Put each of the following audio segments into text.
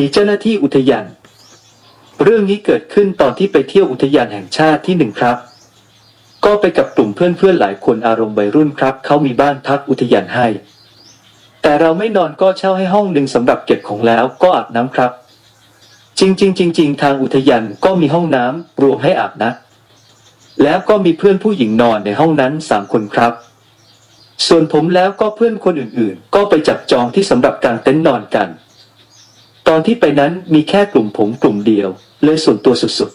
ผีเจ้าหน้าที่อุทยาน เรื่องนี้เกิดขึ้นตอนที่ไปเที่ยวอุทยานแห่งชาติที่หนึ่งครับ ก็ไปกับกลุ่มเพื่อนๆหลายคนอารมณ์วัยรุ่นครับ เขามีบ้านพักอุทยานให้ แต่เราไม่นอนก็เช่าให้ห้องหนึ่งสำหรับเก็บของแล้วก็อาบน้ำครับ จริงๆจริงๆทางอุทยานก็มีห้องน้ำรวมให้อาบนะ แล้วก็มีเพื่อนผู้หญิงนอนในห้องนั้นสามคนครับส่วนผมแล้วก็เพื่อนคนอื่นๆ ก็ไปจับจองที่สำหรับกางเต็นท์นอนกัน ตอนที่ไปนั้นมีแค่กลุ่มผมกลุ่มเดียว เลยส่วนตัวสุด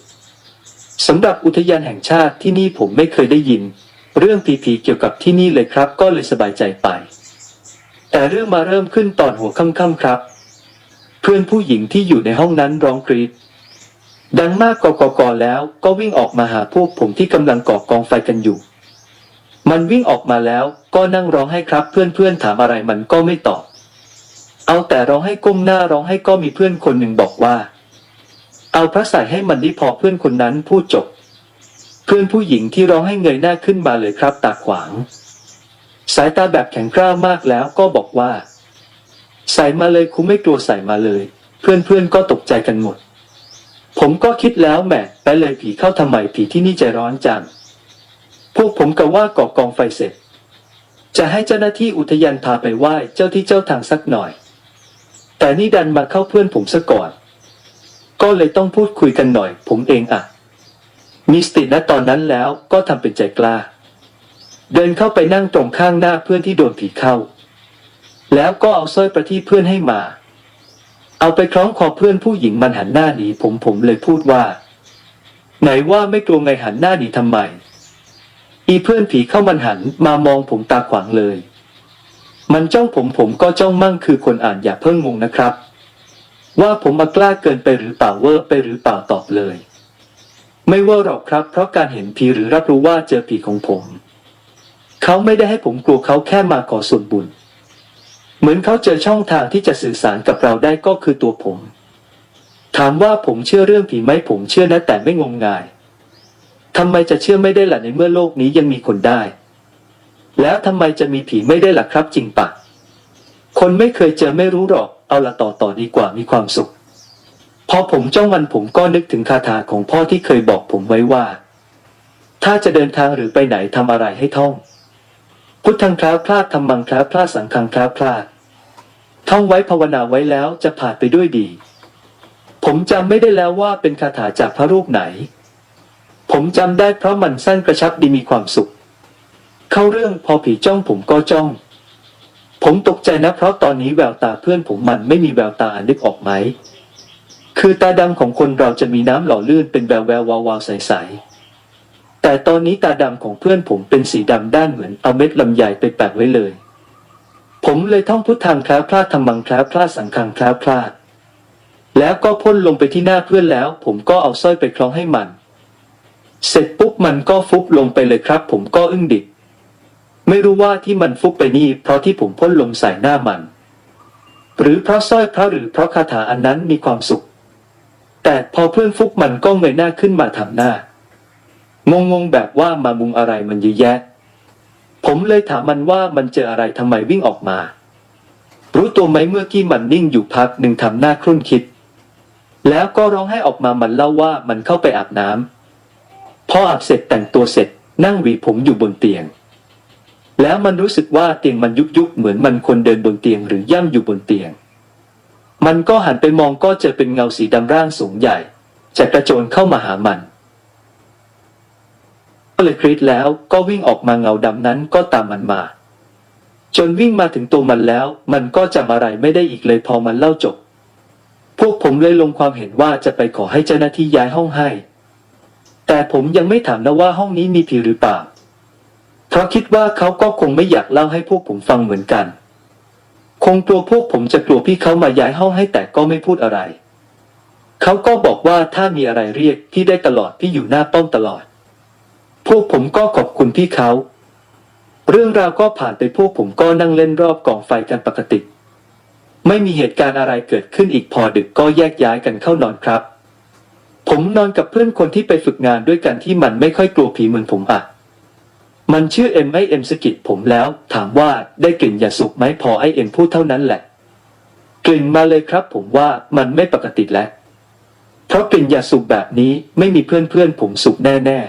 ๆสำหรับอุทยานแห่งชาติที่นี่ผมไม่เคยได้ยิน เรื่องผีๆเกี่ยวกับที่นี่เลยครับ ก็เลยสบายใจไป แต่เรื่องมาเริ่มขึ้นตอนหัวค่ำๆครับ เพื่อนผู้หญิงที่อยู่ในห้องนั้นร้องกรีดดังมากกอกกแล้วก็วิ่งออกมาหาพวกผมที่กำลังก่อกองไฟกันอยู่ มันวิ่งออกมาแล้วก็นั่งร้องให้ครับ เพื่อนๆถามอะไรมันก็ไม่ตอบ เอาแต่ร้องให้ก้มหน้าร้องให้ก็มีเพื่อนคนหนึ่งบอกว่า เอาพระใส่ให้มันนี่พอเพื่อนคนนั้นพูดจบ เพื่อนผู้หญิงที่ร้องให้เงยหน้าขึ้นมาเลยครับตาขวาง สายตาแบบแข็งกร้าวมากแล้วก็บอกว่า ใส่มาเลยคุณไม่กลัวใส่มาเลย เพื่อนๆก็ตกใจกันหมด ผมก็คิดแล้วแหมไปเลยผีเข้าทำไมผีที่นี่ใจร้อนจังพวกผมกับว่าก่อกองไฟเสร็จ จะให้เจ้าหน้าที่อุทยานพาไปไหว้เจ้าที่เจ้าทางสักหน่อย แต่นี่ดันมาเข้าเพื่อนผมซะก่อน ก็เลยต้องพูดคุยกันหน่อย ผมเองอะมีสติณตอนนั้นแล้วก็ทำเป็นใจกล้า เดินเข้าไปนั่งตรงข้างหน้าเพื่อนที่โดนผีเข้า แล้วก็เอาสร้อยประที่เพื่อนให้มา เอาไปคล้องคอเพื่อนผู้หญิงมันหันหน้าหนีผมผมเลยพูดว่า ไหนว่าไม่กลัวไงหันหน้าหนีทำไม อีเพื่อนผีเข้ามันหันมามองผมตาขวางเลย มันจ้องผมผมก็จ้องมั่งคือคนอ่านอย่าเพิ่งงงนะครับ ว่าผมมากล้าเกินไปหรือเปล่าเวอร์ไปหรือเปล่าตอบเลย ไม่เวอร์หรอกครับ เพราะการเห็นผีหรือรับรู้ว่าเจอผีของผม เขาไม่ได้ให้ผมกลัวเขาแค่มาขอส่วนบุญ เหมือนเขาเจอช่องทางที่จะสื่อสารกับเราได้ก็คือตัวผม ถามว่าผมเชื่อเรื่องผีไหมผมเชื่อนะแต่ไม่งมงายทำไมจะเชื่อไม่ได้ล่ะในเมื่อโลกนี้ยังมีคนได้ แล้วทำไมจะมีผีไม่ได้ล่ะครับจริงปะคนไม่เคยเจอไม่รู้หรอก เอาละต่อต่อดีกว่ามีความสุข พอผมจ้องมันผมก็นึกถึงคาถาของพ่อที่เคยบอกผมไว้ว่า ถ้าจะเดินทางหรือไปไหนทำอะไรให้ท่อง พุทธังคล้าพลาดธรรมังคล้าพลาดสังฆังคล้าพลาดท่องไว้ภาวนาไว้แล้วจะผ่านไปด้วยดี ผมจำไม่ได้แล้วว่าเป็นคาถาจากพระรูปไหน ผมจำได้เพราะมันสั้นกระชับดีมีความสุข เข้าเรื่องพอผีจ้องผมก็จ้อง ผมตกใจนะเพราะตอนนี้แววตาเพื่อนผมมันไม่มีแววตานึกออกไหม คือตาดำของคนเราจะมีน้ำหล่อลื่นเป็นแววแวววาววาวใสๆ แต่ตอนนี้ตาดำของเพื่อนผมเป็นสีดำด้านเหมือนเอาเม็ดลำไยไปแปะไว้เลย ผมเลยท่องพุทธังคล้าพลาดธรรมังคล้าพลาดสังฆังคล้าพลาด แล้วก็พ่นลงไปที่หน้าเพื่อนแล้ว ผมก็เอาสร้อยไปคล้องให้มัน เสร็จปุ๊บมันก็ฟุบลงไปเลยครับ ผมก็อึ้งดิบ ไม่รู้ว่าที่มันฟุบไปนี่เพราะที่ผมพ่นลมใส่หน้ามัน หรือเพราะสร้อยพระหรือเพราะคาถาอันนั้นมีความสุข แต่พอเพื่อนฟุบมันก็เงยหน้าขึ้นมาทำหน้างงงแบบว่ามามุงอะไรมันเยอะแยะ ผมเลยถามมันว่ามันเจออะไรทำไมวิ่งออกมา รู้ตัวไหมเมื่อกี้มันนิ่งอยู่พักหนึ่งทำหน้าครุ่นคิด แล้วก็ร้องให้ออกมามันเล่าว่ามันเข้าไปอาบน้ำพออาบเสร็จแต่งตัวเสร็จนั่งหวีผมอยู่บนเตียง แล้วมันรู้สึกว่าเตียงมันยุบยุบเหมือนมันคนเดินบนเตียงหรือย่ำอยู่บนเตียง มันก็หันไปมองก็เจอเป็นเงาสีดำร่างสูงใหญ่จะกระโจนเข้ามาหามัน ก็เลยกรีดแล้วก็วิ่งออกมาเงาดำนั้นก็ตามมันมา จนวิ่งมาถึงตัวมันแล้ว มันก็จำอะไรไม่ได้อีกเลยพอมันเล่าจบ พวกผมเลยลงความเห็นว่าจะไปขอให้เจ้าหน้าที่ย้ายห้องให้ แต่ผมยังไม่ถามนะว่าห้องนี้มีผีหรือเปล่า เพราะคิดว่าเขาก็คงไม่อยากเล่าให้พวกผมฟังเหมือนกัน คงกลัวพวกผมจะกลัวพี่เขามาย้ายห้องให้แต่ก็ไม่พูดอะไร เขาก็บอกว่าถ้ามีอะไรเรียกพี่ได้ตลอดพี่อยู่หน้าป้อมตลอด พวกผมก็ขอบคุณพี่เขา เรื่องราวก็ผ่านไปพวกผมก็นั่งเล่นรอบกองไฟกันปกติ ไม่มีเหตุการณ์อะไรเกิดขึ้นอีกพอดึกก็แยกย้ายกันเข้านอนครับ ผมนอนกับเพื่อนคนที่ไปฝึกงานด้วยกันที่มันไม่ค่อยกลัวผีเหมือนผมอะ มันชื่อเอ็มไอเอ็มสกิดผมแล้ว ถามว่าได้กลิ่นยาสุกไหมพอไอเอ็มพูดเท่านั้นแหละ กลิ่นมาเลยครับ ผมว่ามันไม่ปกติแล้ว เพราะกลิ่นยาสูบแบบนี้ไม่มีเพื่อนเพื่อนผมสูบแน่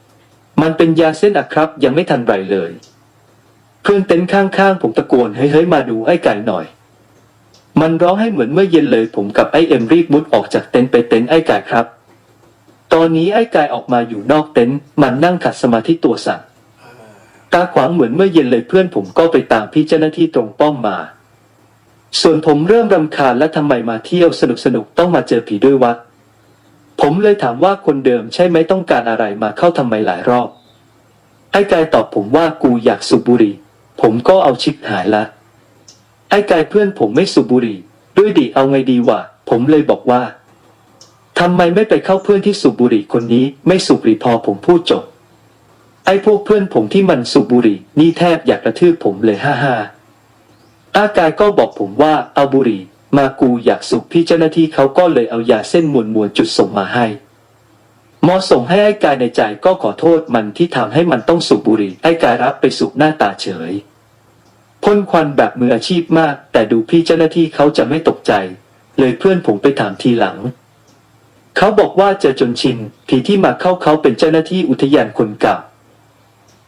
ๆมันเป็นยาเส้นอะครับ ยังไม่ทันไรเลย เพื่อนเต็นท์ข้างๆผมตะโกนเฮ้ยเฮ้ยมาดูไอ้ไก่หน่อย มันร้องให้เหมือนเมื่อเย็นเลยผมกับไอ้เอ็มรีบมุดออกจากเต็นท์ไปเต็นท์ไอ้ไก่ครับ ตอนนี้ไอ้ไก่ออกมาอยู่นอกเต็นท์มันนั่งขัดสมาธิตัวสั่น ตาขวางเหมือนเมื่อเย็นเลยเพื่อนผมก็ไปตามพี่เจ้าหน้าที่ตรงป้อมมา ส่วนผมเริ่มรำคาญและทำไมมาเที่ยวสนุกสนุกต้องมาเจอผีด้วยวะ ผมเลยถามว่าคนเดิมใช่ไหมต้องการอะไรมาเข้าทำไมหลายรอบ ไอ้กายตอบผมว่ากูอยากสูบบุหรี่ ผมก็เอาชิกหายละ ไอ้กายเพื่อนผมไม่สูบบุหรี่ ด้วยดิเอาไงดีวะ ผมเลยบอกว่าทำไมไม่ไปเข้าเพื่อนที่สูบบุหรี่คนนี้ ไม่สูบบุหรี่พอผมพูดจบ ไอ้พวกเพื่อนผมที่มันสูบบุหรี่นี่แทบอยากกระทืบผมเลยฮ่าฮ่าอากายก็บอกผมว่าเอาบุหรี่ มากูอยากสูบพี่เจ้าหน้าที่เขาก็เลยเอายาเส้นมวลมวลจุดส่งมาให้มอส่งให้ไอ้กายในใจก็ขอโทษมันที่ทำให้มันต้องสูบบุหรี่ไอ้กายรับไปสูบหน้าตาเฉยพ่นควันแบบมืออาชีพมาก แต่ดูพี่เจ้าหน้าที่เขาจะไม่ตกใจ เลยเพื่อนผมไปถามทีหลัง เขาบอกว่าเจอจนชินผีที่มาเข้าเขาเป็นเจ้าหน้าที่อุทยานคนเก่า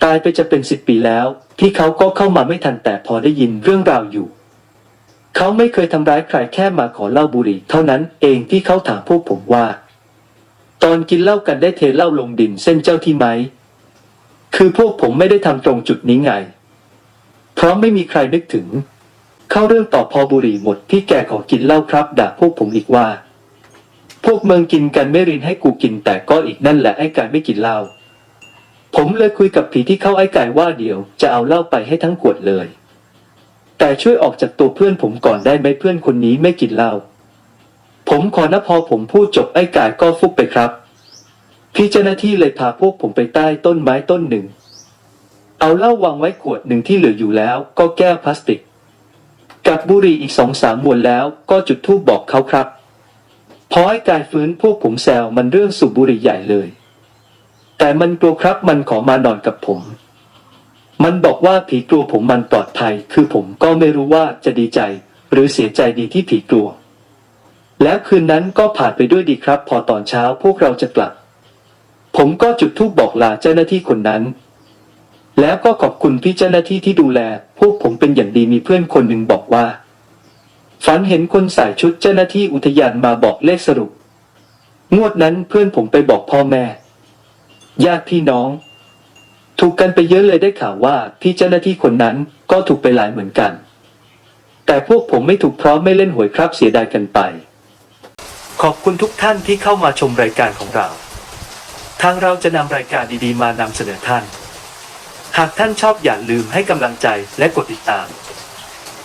ตายไปจะเป็นสิบปีแล้ว พี่เขาก็เข้ามาไม่ทันแต่พอได้ยินเรื่องราวอยู่ เขาไม่เคยทำร้ายใครแค่มาขอเหล้าบุหรี่เท่านั้นเองที่เขาถามพวกผมว่า ตอนกินเหล้ากันได้เทเหล้าลงดินเส้นเจ้าที่ไหม คือพวกผมไม่ได้ทำตรงจุดนี้ไง เพราะไม่มีใครนึกถึง เข้าเรื่องต่อพอบุหรี่หมดพี่แกขอกินเหล้าครับด่าพวกผมอีกว่า พวกเมืองกินกันไม่รินให้กูกินแต่ก็อีกนั่นแหละไอ้การไม่กินเหล้า ผมเลยคุยกับผีที่เข้าไอ้ไก่ว่าเดี๋ยวจะเอาเหล้าไปให้ทั้งขวดเลย แต่ช่วยออกจากตัวเพื่อนผมก่อนได้ไหมเพื่อนคนนี้ไม่กินเหล้าผมขอนะพอผมพูดจบไอ้ไก่ก็ฟุบไปครับ พี่เจ้าหน้าที่เลยพาพวกผมไปใต้ต้นไม้ต้นหนึ่ง เอาเหล้าวางไว้ขวดหนึ่งที่เหลืออยู่แล้ว ก็แก้วพลาสติก กับบุหรี่อีกสองสามมวนแล้วก็จุดธูปบอกเขาครับพอไอ้กายฟื้นพวกผมแซวมันเรื่องสูบบุหรี่ใหญ่เลย แต่มันกลัวครับมันขอมานอนกับผม มันบอกว่าผีกลัวผมมันปลอดภัย คือผมก็ไม่รู้ว่าจะดีใจ หรือเสียใจดีที่ผีกลัว แล้วคืนนั้นก็ผ่านไปด้วยดีครับ พอตอนเช้าพวกเราจะกลับ ผมก็จุดธูปบอกลาเจ้าหน้าที่คนนั้น แล้วก็ขอบคุณพี่เจ้าหน้าที่ที่ดูแล พวกผมเป็นอย่างดีมีเพื่อนคนหนึ่งบอกว่าฝันเห็นคนใส่ชุดเจ้าหน้าที่อุทยานมาบอกเลขสรุป งวดนั้นเพื่อนผมไปบอกพ่อแม่ ญาติพี่น้อง ถูกกันไปเยอะเลยได้ข่าวว่าพี่เจ้าหน้าที่คนนั้นก็ถูกไปหลายเหมือนกัน แต่พวกผมไม่ถูกเพราะไม่เล่นหวยครับเสียดายกันไป ขอบคุณทุกท่านที่เข้ามาชมรายการของเรา ทางเราจะนำรายการดีๆ มานำเสนอท่าน หากท่านชอบอย่าลืมให้กำลังใจและกดติดตาม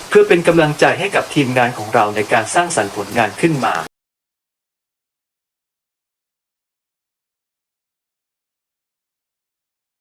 เพื่อเป็นกำลังใจให้กับทีมงานของเราในการสร้างสรรค์ผลงานขึ้นมา